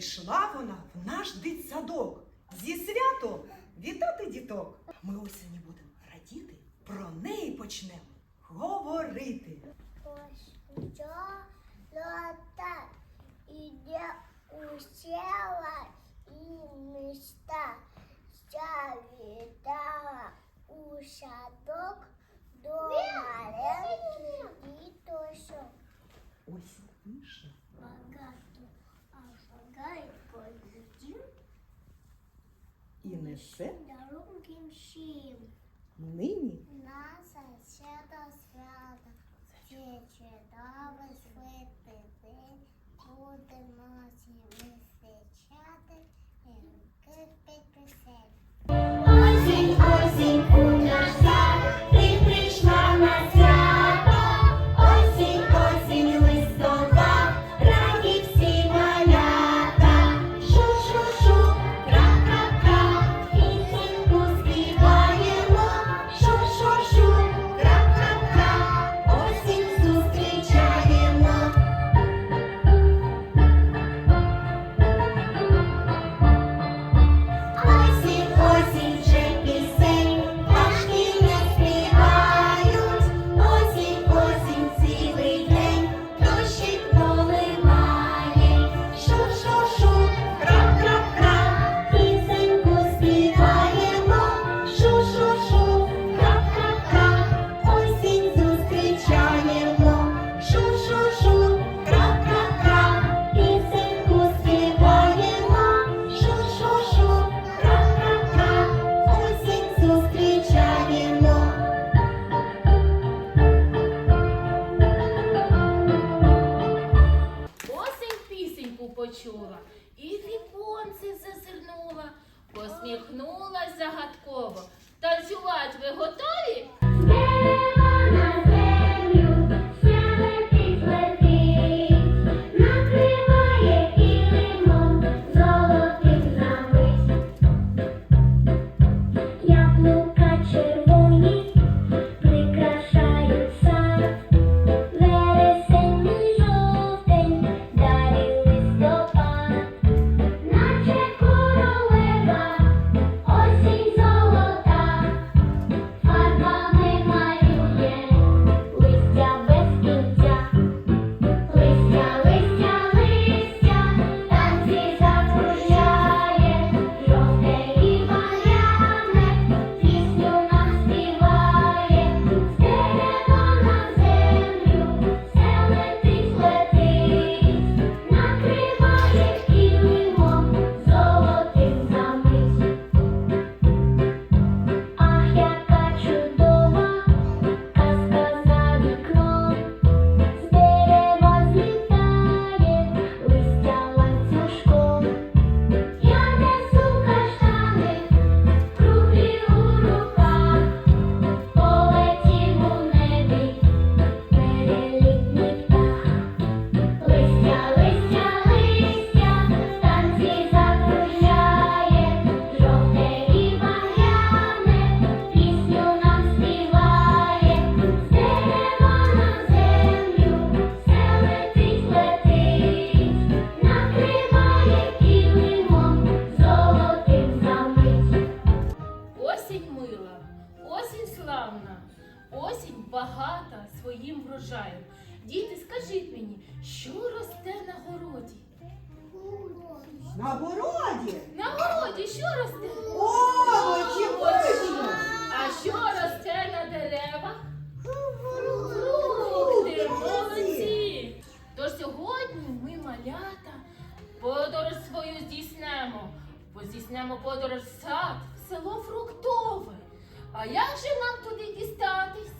Прийшла вона в наш дитсадок. Зі святом вітати діток. Ми осені будемо радіти, про неї почнемо говорити. Ось лота іде у села і міста, завітала у садок до маленьких діточок. Ось пише. І несе нині наше свято свято. Чи чудовий святий день, будемо всі ми і руки пісень. Почула, і віконце зазирнула, посміхнулась загадково. Танцювать ви готові? Що росте на городі? На городі На городі що росте? овочі пишні. А що росте на деревах? Фрукти, молодці! Тож сьогодні ми, малята, подорож свою здійснемо. Здійснемо подорож в сад, в село Фруктове. А як же нам туди дістатись?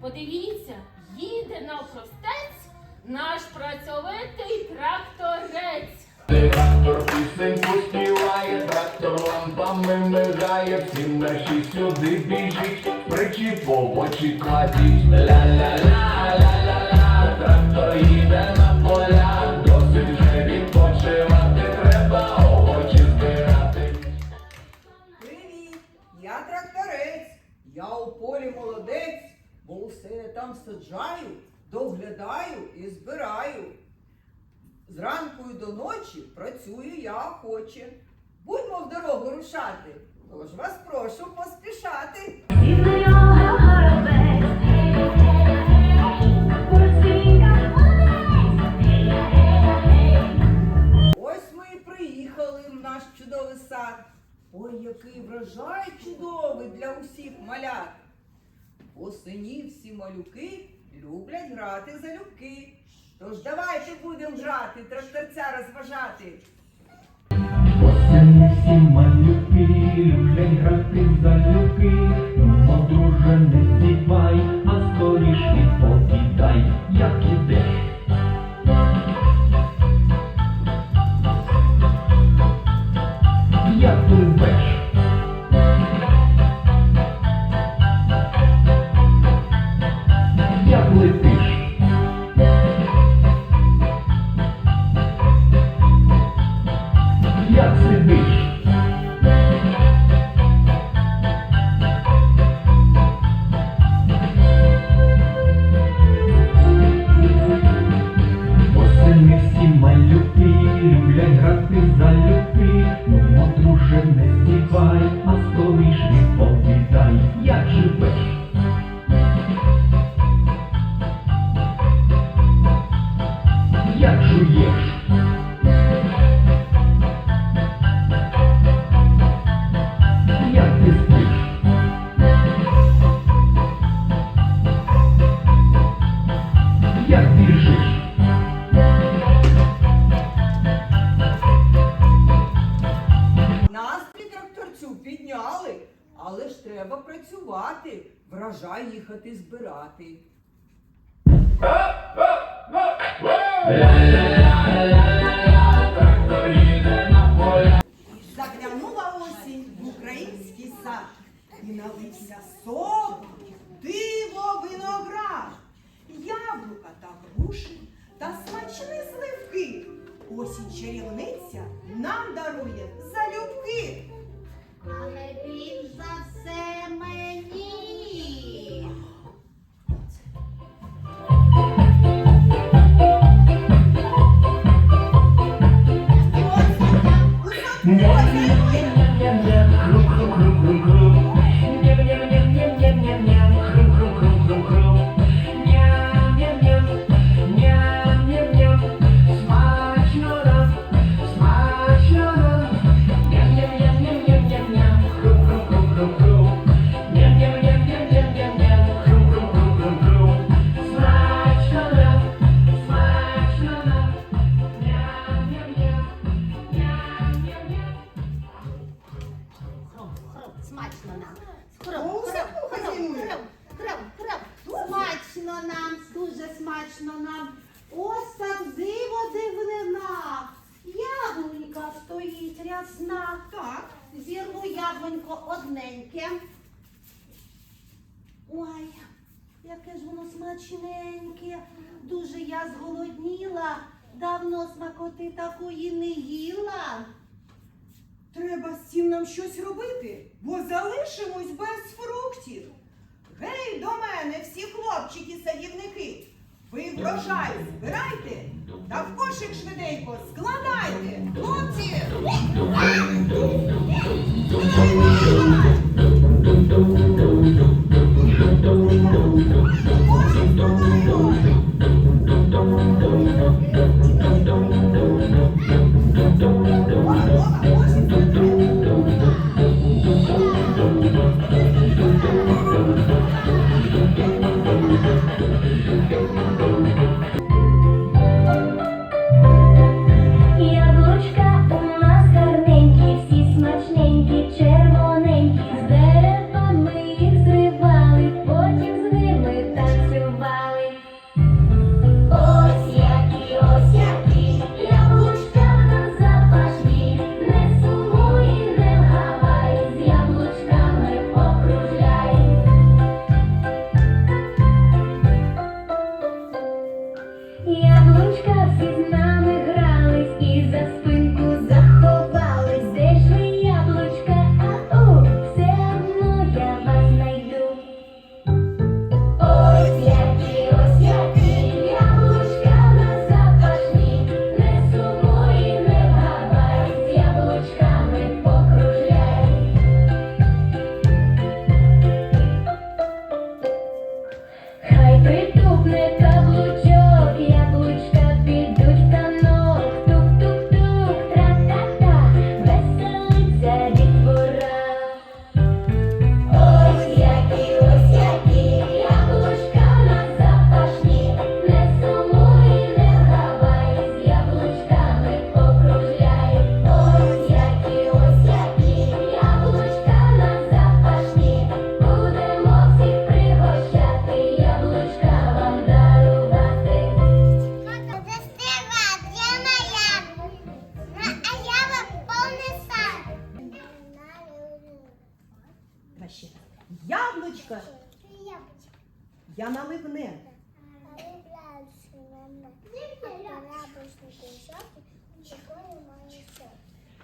Подивіться, їде навпростець наш працьовитий тракторець. Трактор пісеньку співає, трактор лампами мигає, всі наші сюди біжить, причіпово чекатіть. Ля-ля-ля, доглядаю і збираю. Зранку і до ночі працюю я охоче. Будьмо в дорогу рушати, тож вас прошу поспішати. Ось ми і приїхали в наш чудовий сад. Ой, який врожай чудовий для усіх малят. Осені всі малюки люблять грати за любки. Тож давайте будемо грати, тракторця розважати. Збирати. Заглянула осінь в український сад і налився сок, диво виноград, яблука та груші та смачні сливки. Осінь чарівниця нам дарує залюбки. Але одненьке. Ой, яке ж воно смачненьке. Дуже я зголодніла. Давно смакоти такої не їла. треба з цим нам щось робити, бо залишимось без фруктів. Гей, до мене, всі хлопчики-садівники. Ви врожай збирайте та в кошик швиденько складайте. Хлопці! Яблучка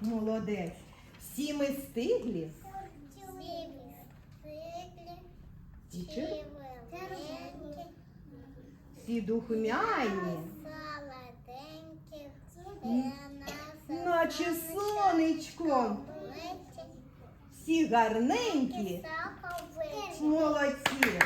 Молодець. Всі ми стиглі. Стиглі. Всі духмяні. солоденькі. Наче сонечко. Всі гарненькі. Молодці.